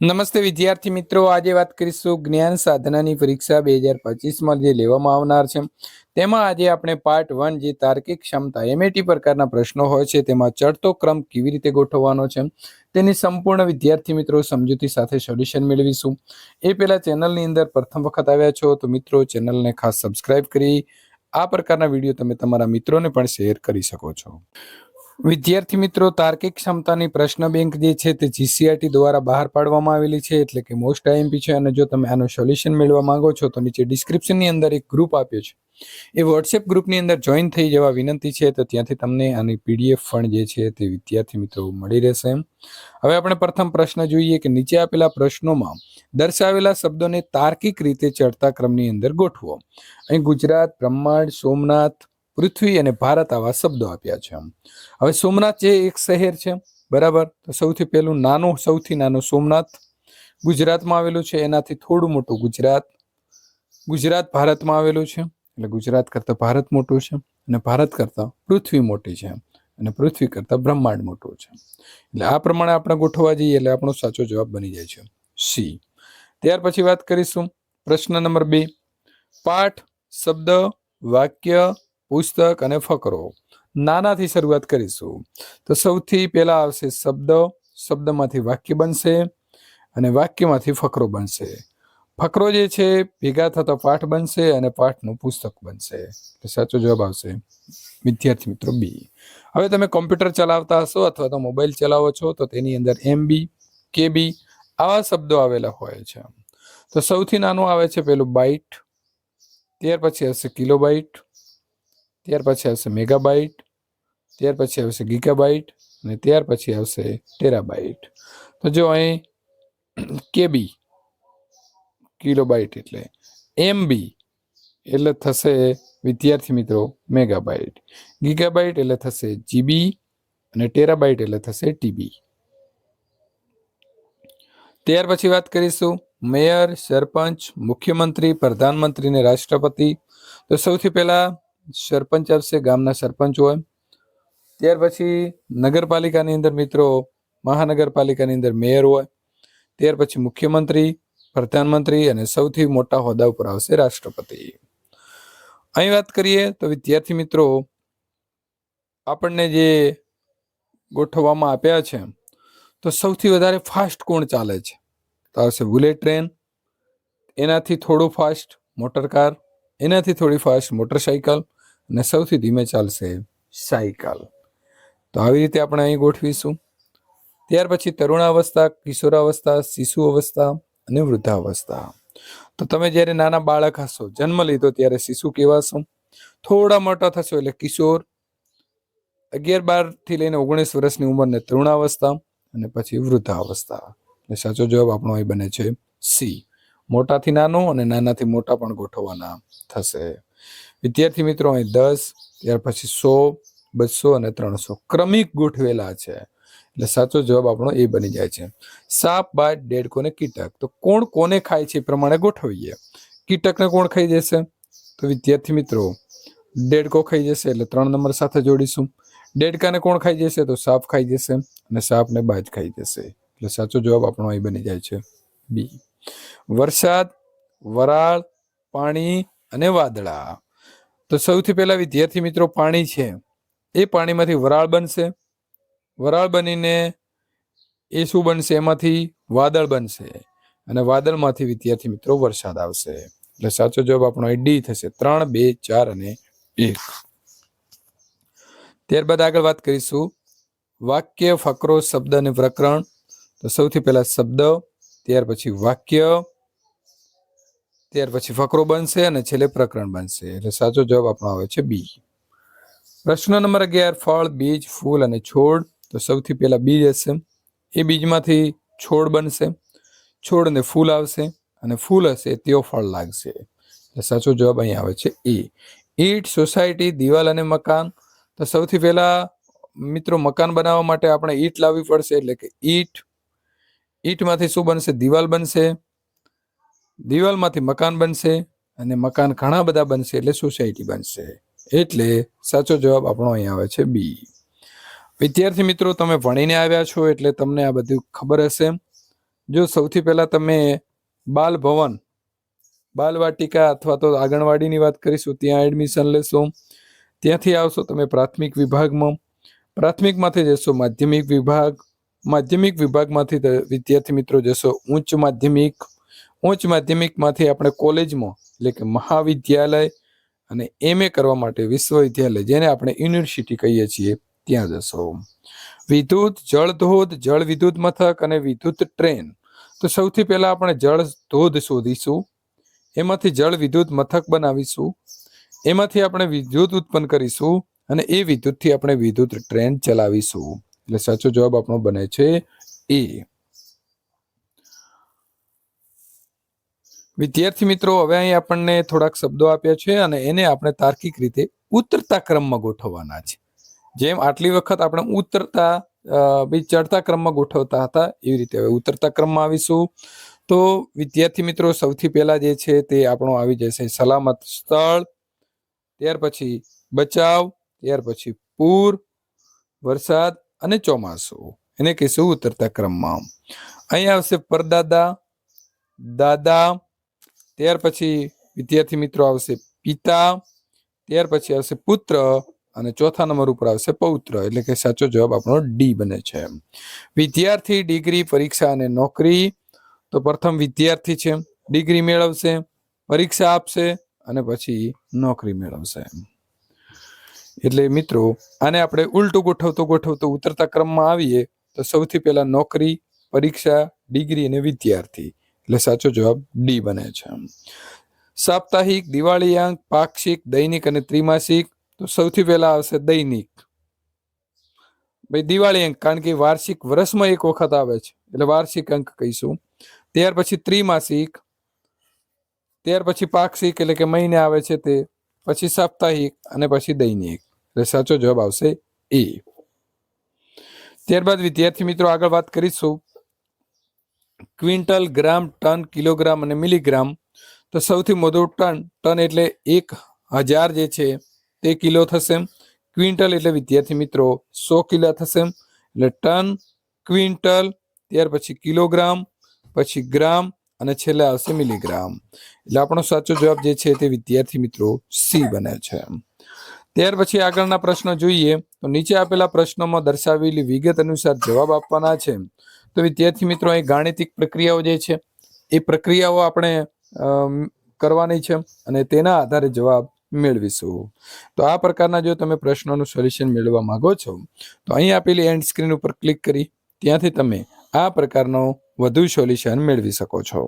નમસ્તે વિદ્યાર્થી મિત્રો. આજે વાત કરીશું જ્ઞાન સાધનાની પરીક્ષા બે હજાર પચીસમાં જે લેવામાં આવનાર છે. તેમાં આજે આપણે પાર્ટ વન જે તાર્કિક ક્ષમતા એમએટી પ્રકારના પ્રશ્નો હોય છે, તેમાં ચડતો ક્રમ કેવી રીતે ગોઠવવાનો છે, તેની સંપૂર્ણ વિદ્યાર્થી મિત્રો સમજૂતી સાથે સોલ્યુશન મેળવીશું. એ પહેલાં ચેનલની અંદર પ્રથમ વખત આવ્યા છો તો મિત્રો ચેનલને ખાસ સબસ્ક્રાઇબ કરી આ પ્રકારના વીડિયો તમે તમારા મિત્રોને પણ શેર કરી શકો છો. વિદ્યાર્થી મિત્રો, તાર્કિક ક્ષમતાની પ્રશ્ન બેંક જે છે તે જીસીઆરટી દ્વારા બહાર પાડવામાં આવેલી છે, એટલે કે મોસ્ટ આઈએમપી છે, અને જો તમે આનું સોલ્યુશન મેળવવા માંગો છો, તો નીચે ડિસ્ક્રિપ્શનની અંદર એક ગ્રુપ આપ્યો છે. એ વોટ્સએપ ગ્રુપની અંદર જોઈન થઈ જવા વિનંતી છે, તો ત્યાંથી તમને આની પીડીએફ પણ જે છે તે વિદ્યાર્થી મિત્રો મળી રહેશે હવે આપણે પ્રથમ પ્રશ્ન જોઈએ કે નીચે આપેલા પ્રશ્નોમાં દર્શાવેલા શબ્દોને તાર્કિક રીતે ચડતા ક્રમની અંદર ગોઠવો. અહીં ગુજરાત, બ્રહ્માંડ, સોમનાથ પૃથ્વી અને ભારત આવા શબ્દો આપ્યા છે હવે સોમનાથ જે એક શહેર છે, બરાબર? તો સૌથી પહેલું નાનું, સૌથી નાનું સોમનાથ ગુજરાતમાં આવેલું છે. એનાથી થોડું મોટું ગુજરાત. ગુજરાત ભારતમાં આવેલું છે. એટલે ગુજરાત કરતાં ભારત મોટું છે અને ભારત કરતાં પૃથ્વી મોટી છે અને પૃથ્વી કરતાં બ્રહ્માંડ મોટું છે. એટલે આ પ્રમાણે આપણે ગોઠવવા જઈએ એટલે આપણો સાચો જવાબ બની જાય છે સી. ત્યાર પછી વાત કરીશું પ્રશ્ન નંબર બે. પાઠ, શબ્દ, વાક્ય પુસ્તક અને ફકરો. નાનાથી શરૂઆત કરીશું. તો સૌથી પહેલા આવશે શબ્દ. શબ્દમાંથી વાક્ય બનશે અને વાક્યમાંથી ફકરો બનશે. ફકરો જે છે, ભેગા થતો પાઠ બનશે અને પાઠનું પુસ્તક બનશે. એટલે સાચો જવાબ આવશે વિદ્યાર્થી મિત્રો બી. હવે તમે કોમ્પ્યુટર ચલાવતા હશો અથવા તો મોબાઈલ ચલાવો છો, તો તેની અંદર એમબી કેબી આવા શબ્દો આવેલા હોય છે. તો સૌથી નાનું આવે છે પેલું બાઇટ ત્યાર પછી હશે કિલોબાઇટ ત્યાર પછી આવશે મેગાબાઇટ ત્યાર પછી આવશે ગીગાબાઇટ અને ત્યાર પછી આવશે ટેરાબાઇટ તો જો અહીં કેબી કિલોબાઇટ એટલે એમબી એટલે થશે વિદ્યાર્થી મિત્રો મેગાબાઇટ ગીગાબાઇટ એટલે થશે જીબી અને ટેરાબાઇટ એટલે થશે ટીબી ત્યાર પછી વાત કરીશું મેયર, સરપંચ, મુખ્યમંત્રી, પ્રધાનમંત્રી અને રાષ્ટ્રપતિ. તો સૌથી પહેલા સરપંચ આવશે, ગામના સરપંચ હોય. ત્યાર પછી નગરપાલિકાની અંદર મિત્રો, મહાનગરપાલિકાની અંદર મેયર હોય. ત્યાર પછી મુખ્યમંત્રી, પ્રધાનમંત્રી અને સૌથી મોટા હોદ્દા ઉપર આવશે રાષ્ટ્રપતિ. અહીં વાત કરીએ તો વિદ્યાર્થી મિત્રો, આપણને જે ગોઠવવામાં આપ્યા છે, તો સૌથી વધારે ફાસ્ટ કોણ ચાલે છે? તો આવશે બુલેટ ટ્રેન, એનાથી થોડું ફાસ્ટ મોટર કાર, એનાથી થોડી ફાસ્ટ મોટરસાઇકલ અને સૌથી ધીમે ચાલશે સાયકલ. તો આવી રીતે આપણે અહીં ગોઠવીશું. ત્યાર પછી તરુણાવસ્થા, કિશોરાવસ્થા શિશુ અવસ્થા અને વૃદ્ધાવસ્થા. તો તમે જ્યારે નાના બાળક હશો, જન્મ લીધો ત્યારે શિશુ કહેવાશો થોડા મોટા થશો એટલે કિશોર. અગિયાર બારથી લઈને ઓગણીસ વર્ષની ઉંમરને તરુણાવસ્થા અને પછી વૃદ્ધાવસ્થા. એટલે સાચો જવાબ આપણો અહીં બને છે સી. મોટાથી નાનો અને નાનાથી મોટા પણ ગોઠવવાના થશે. વિદ્યાર્થી મિત્રો, અહીં દસ, ત્યાર પછી સો, બસો અને ત્રણસો. ક્રમિક ગોઠવેલા છે. એટલે સાચો જવાબ આપણો એ બની જાય છે. સાપ બાદ ડેડકો ને કીટક. તો કોણ કોને ખાય છે એ પ્રમાણે ગોઠવીએ. કીટકને કોણ ખાઈ જશે? તો વિદ્યાર્થી મિત્રો, ડેડકો ખાઈ જશે, એટલે ત્રણ નંબર સાથે જોડીશું. ડેડકાને કોણ ખાઈ જશે? તો સાપ ખાઈ જશે અને સાપને બાજ ખાઈ જશે. એટલે સાચો જવાબ આપણો અહીં બની જાય છે બી. વરસાદ, વરાળ, પાણી અને વાદળા. તો સૌથી પહેલા વિદ્યાર્થી મિત્રો પાણી છે. એ પાણીમાંથી વરાળ બનશે. વરાળ બનીને એ શું બનશે? એમાંથી વાદળ બનશે. અને વાદળમાંથી વિદ્યાર્થી મિત્રો વરસાદ આવશે. એટલે સાચો જવાબ આપણો એ ડી થશે. ત્રણ, બે, ચાર અને એક. ત્યારબાદ આગળ વાત કરીશું. વાક્ય, ફકરો, શબ્દ અને પ્રકરણ તો સૌથી પહેલા શબ્દ, ત્યાર પછી વાક્ય. ત્યાર પછી ફકરો બનશે અને છેલ્લે પ્રકરણ બનશે. એટલે સાચો જવાબ આપણો આવે છે બી. પ્રશ્ન નંબર અગિયાર, ફળ, બીજ, ફૂલ અને છોડ. તો સૌથી પહેલા બીજ હશે. એ બીજમાંથી છોડ બનશે. છોડ અને ફૂલ આવશે અને ફૂલ હશે તેઓ ફળ લાગશે. એટલે સાચો જવાબ અહીં આવે છે એ. ઈટ, સોસાયટી, દિવાલ અને મકાન. તો સૌથી પહેલા મિત્રો મકાન બનાવવા માટે આપણે ઈટ લાવવી પડશે. એટલે કે ઈટ. ઈટમાંથી શું બનશે? દિવાલ બનશે. દિવાલમાંથી મકાન બનશે અને મકાન ઘણા બધા બનશે એટલે સોસાયટી બનશે. એટલે સાચો જવાબ આપણો અહીં આવે છે બી. વિદ્યાર્થી મિત્રો, તમે ભણીને આવ્યા છો એટલે તમને આ બધું ખબર હશે. જો સૌથી પહેલા તમે બાલ ભવન બાલવાટિકા અથવા તો આંગણવાડીની વાત કરીશું, ત્યાં એડમિશન લેશો. ત્યાંથી આવશો તમે પ્રાથમિક વિભાગમાં. પ્રાથમિકમાંથી જશો માધ્યમિક વિભાગ. માધ્યમિક વિભાગમાંથી વિદ્યાર્થી મિત્રો જશો ઉચ્ચ માધ્યમિક. ઉચ્ચ માધ્યમિકમાંથી આપણે કોલેજમાં, એટલે કે મહાવિદ્યાલય અને એમએ કરવા માટે વિશ્વવિદ્યાલય, જેને આપણે યુનિવર્સિટી કહીએ છીએ, ત્યાં જશો. વિદ્યુત જળ ધોધ જળ વિદ્યુત મથક અને વિદ્યુત ટ્રેન. તો સૌથી પહેલા આપણે જળ ધોધ શોધીશું, એમાંથી જળ વિદ્યુત મથક બનાવીશું, એમાંથી આપણે વિદ્યુત ઉત્પન્ન કરીશું, અને એ વિદ્યુતથી આપણે વિદ્યુત ટ્રેન ચલાવીશું. એટલે સાચો જવાબ આપણો બને છે એ વિદ્યાર્થી મિત્રો, હવે અહીં આપણને થોડાક શબ્દો આપ્યા છે અને એને આપણે તાર્કિક રીતે ઉતરતા ક્રમમાં ગોઠવવાના છે. જેમ આટલી વખત આપણે ઉતરતા બી ચડતા ક્રમમાં ગોઠવતા હતા, એવી રીતે હવે ઉતરતા ક્રમમાં આવીશું. તો વિદ્યાર્થી મિત્રો, સૌથી પહેલા જે છે તે આપણો આવી જશે. સલામત સ્થળ, ત્યાર પછી બચાવ, ત્યાર પછી પૂર, વરસાદ અને ચોમાસું. એને કહીશું ઉતરતા ક્રમમાં. અહીં આવશે પરદાદા, દાદા ત્યાર પછી વિદ્યાર્થી મિત્રો આવશે પિતા, ત્યાર પછી આવશે પુત્ર અને ચોથા નંબર ઉપર આવશે પૌત્ર. એટલે કે સાચો જવાબ આપણો ડી બને છે વિદ્યાર્થી ડિગ્રી, પરીક્ષા અને નોકરી. તો પ્રથમ વિદ્યાર્થી છે, ડિગ્રી મેળવશે, પરીક્ષા આપશે અને પછી નોકરી મેળવશે એટલે મિત્રો, આને આપણે ઉલટું ગોઠવતો ગોઠવતો ઉતરતા ક્રમમાં આવીએ તો સૌથી પહેલા નોકરી, પરીક્ષા, ડિગ્રી અને વિદ્યાર્થી. એટલે સાચો જવાબ ડી બને છે. સાપ્તાહિક, દિવાળીયાંક, પાક્ષિક, દૈનિક અને ત્રિમાસિક. તો સૌથી પહેલા આવશે દૈનિક. ભાઈ દિવાળી અંક કારણ કે વાર્ષિક વર્ષમાં એક વખત આવે છે. એટલે વાર્ષિક અંક કહીશું. ત્યાર પછી ત્રિમાસિક. ત્યાર પછી પાક્ષિક, એટલે કે મહિને આવે છે તે. પછી સાપ્તાહિક અને પછી દૈનિક. એટલે સાચો જવાબ આવશે એ ત્યારબાદ વિદ્યાર્થી મિત્રો આગળ વાત કરીશું. ક્વિન્ટલ ગ્રામ ટન, કિલોગ્રામ અને મિલીગ્રામ. તો સૌથી મોટું ટન ટન એટલે એક હજાર જે છે, તે કિલો થશે. ક્વિન્ટલ એટલે વિદ્યાર્થી મિત્રો, સો કિલો થશે. એટલે ટન, ક્વિન્ટલ, ત્યાર પછી કિલોગ્રામ, પછી ગ્રામ અને છેલ્લે આવશે મિલીગ્રામ. એટલે આપણો સાચો જવાબ જે છે તે વિદ્યાર્થી મિત્રો, સી બને છે. ત્યાર પછી આગળના પ્રશ્નો જોઈએ. તો નીચે આપેલા પ્રશ્નોમાં દર્શાવેલી વિગત અનુસાર જવાબ આપવાના છે. તો વિદ્યાર્થી મિત્રો અહીં ગાણિતિક પ્રક્રિયાઓ જે છે, એ પ્રક્રિયાઓ આપણે કરવાની છે અને તેના આધારે જવાબ મેળવીશું. તો આ પ્રકારના જો તમે પ્રશ્નોનું સોલ્યુશન મેળવવા માંગો છો, તો અહીં આપેલી એન્ડ સ્ક્રીન ઉપર ક્લિક કરી ત્યાંથી તમે આ પ્રકારનો વધુ સોલ્યુશન મેળવી શકો છો.